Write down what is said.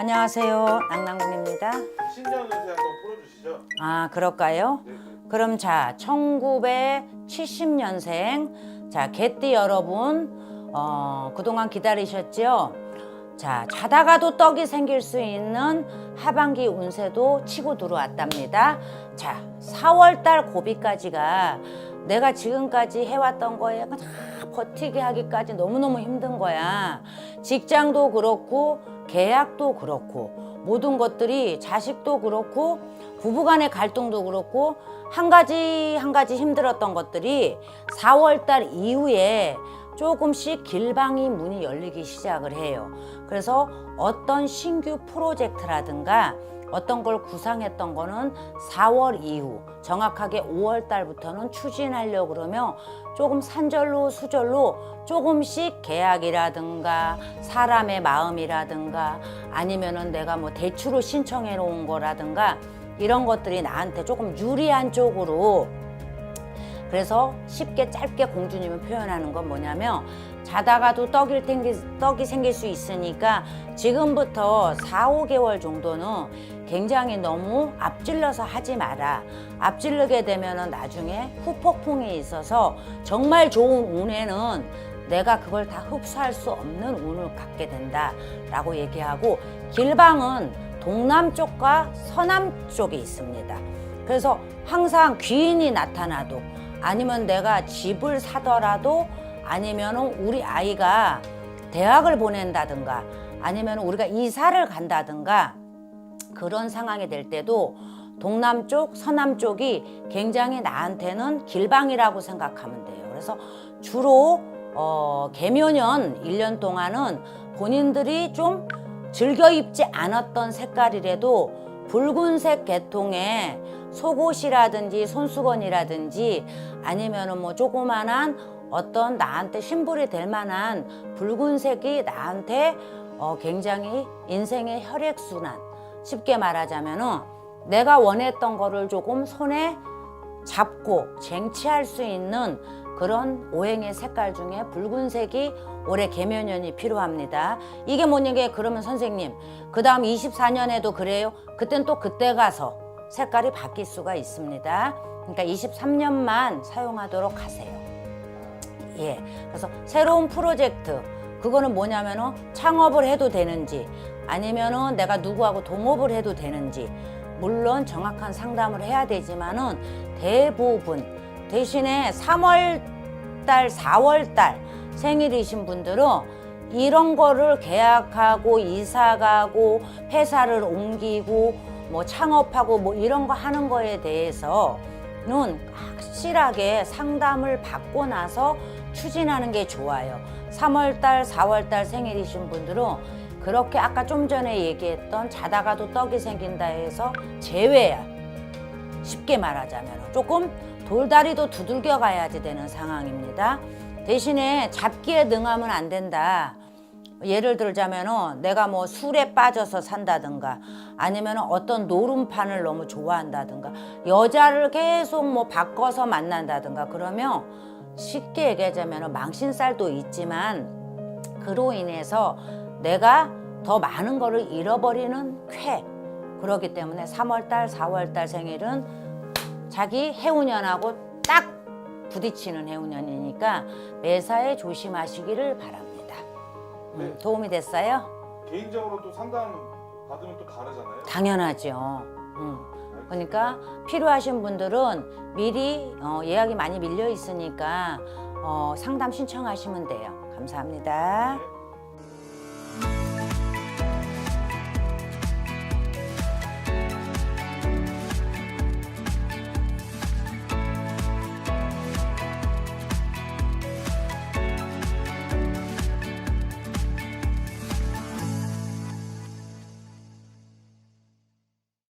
안녕하세요. 낭낭군입니다. 신년 운세 한번 풀어주시죠. 아, 그럴까요? 네. 그럼 자, 1970년생 자, 개띠 여러분 어, 그동안 기다리셨죠? 자, 자다가도 떡이 생길 수 있는 하반기 운세도 치고 들어왔답니다. 자, 4월 달 고비까지가 내가 지금까지 해왔던 거에 다 버티게 하기까지 너무너무 힘든 거야. 직장도 그렇고, 계약도 그렇고, 모든 것들이 자식도 그렇고, 부부간의 갈등도 그렇고, 한 가지 한 가지 힘들었던 것들이 4월 달 이후에 조금씩 길방이 문이 열리기 시작을 해요. 그래서 어떤 신규 프로젝트라든가 어떤 걸 구상했던 거는 4월 이후 정확하게 5월 달부터는 추진하려고 그러면 조금 산절로 수절로 조금씩 계약이라든가 사람의 마음이라든가 아니면은 내가 뭐 대출을 신청해 놓은 거라든가 이런 것들이 나한테 조금 유리한 쪽으로 그래서 쉽게 짧게 공주님을 표현하는 건 뭐냐면 자다가도 떡이, 생기, 떡이 생길 수 있으니까 지금부터 4, 5개월 정도는 굉장히 너무 앞질러서 하지 마라. 앞질르게 되면은 나중에 후폭풍이 있어서 정말 좋은 운에는 내가 그걸 다 흡수할 수 없는 운을 갖게 된다라고 얘기하고 길방은 동남쪽과 서남쪽에 있습니다. 그래서 항상 귀인이 나타나도 아니면 내가 집을 사더라도 아니면은 우리 아이가 대학을 보낸다든가 아니면 우리가 이사를 간다든가 그런 상황이 될 때도 동남쪽, 서남쪽이 굉장히 나한테는 길방이라고 생각하면 돼요. 그래서 주로 어, 개묘년 1년 동안은 본인들이 좀 즐겨 입지 않았던 색깔이라도 붉은색 계통의 속옷이라든지 손수건이라든지 아니면은 뭐 조그만한 어떤 나한테 심볼이 될 만한 붉은색이 나한테 어, 굉장히 인생의 혈액순환 쉽게 말하자면은 내가 원했던 거를 조금 손에 잡고 쟁취할 수 있는 그런 오행의 색깔 중에 붉은색이 올해 개묘년이 필요합니다. 이게 뭐냐 게 그러면 선생님 그 다음 24년에도 그래요? 그땐 또 그때 가서 색깔이 바뀔 수가 있습니다. 그러니까 23년만 사용하도록 하세요. 예. 그래서 새로운 프로젝트 그거는 뭐냐면은 창업을 해도 되는지 아니면은 내가 누구하고 동업을 해도 되는지 물론 정확한 상담을 해야 되지만은 대부분 대신에 3월 달, 4월 달 생일이신 분들은 이런 거를 계약하고 이사 가고 회사를 옮기고 뭐 창업하고 뭐 이런 거 하는 거에 대해서는 확실하게 상담을 받고 나서 추진하는 게 좋아요. 3월 달, 4월 달 생일이신 분들은 그렇게 아까 좀 전에 얘기했던 자다가도 떡이 생긴다 해서 제외야. 쉽게 말하자면 조금 돌다리도 두들겨 가야지 되는 상황입니다. 대신에 잡기에 능하면 안 된다. 예를 들자면은 내가 뭐 술에 빠져서 산다든가 아니면 어떤 노름판을 너무 좋아한다든가 여자를 계속 뭐 바꿔서 만난다든가 그러면 쉽게 얘기하자면 망신살도 있지만 그로 인해서 내가 더 많은 거를 잃어버리는 쾌 그렇기 때문에 3월달 4월달 생일은 자기 해운년하고 딱 부딪히는 해운년이니까 매사에 조심하시기를 바랍니다. 음, 네. 도움이 됐어요? 개인적으로 또 상담 받으면 또 다르잖아요. 당연하죠. 음. 그러니까 필요하신 분들은 미리 어, 예약이 많이 밀려 있으니까 어, 상담 신청하시면 돼요. 감사합니다. 네.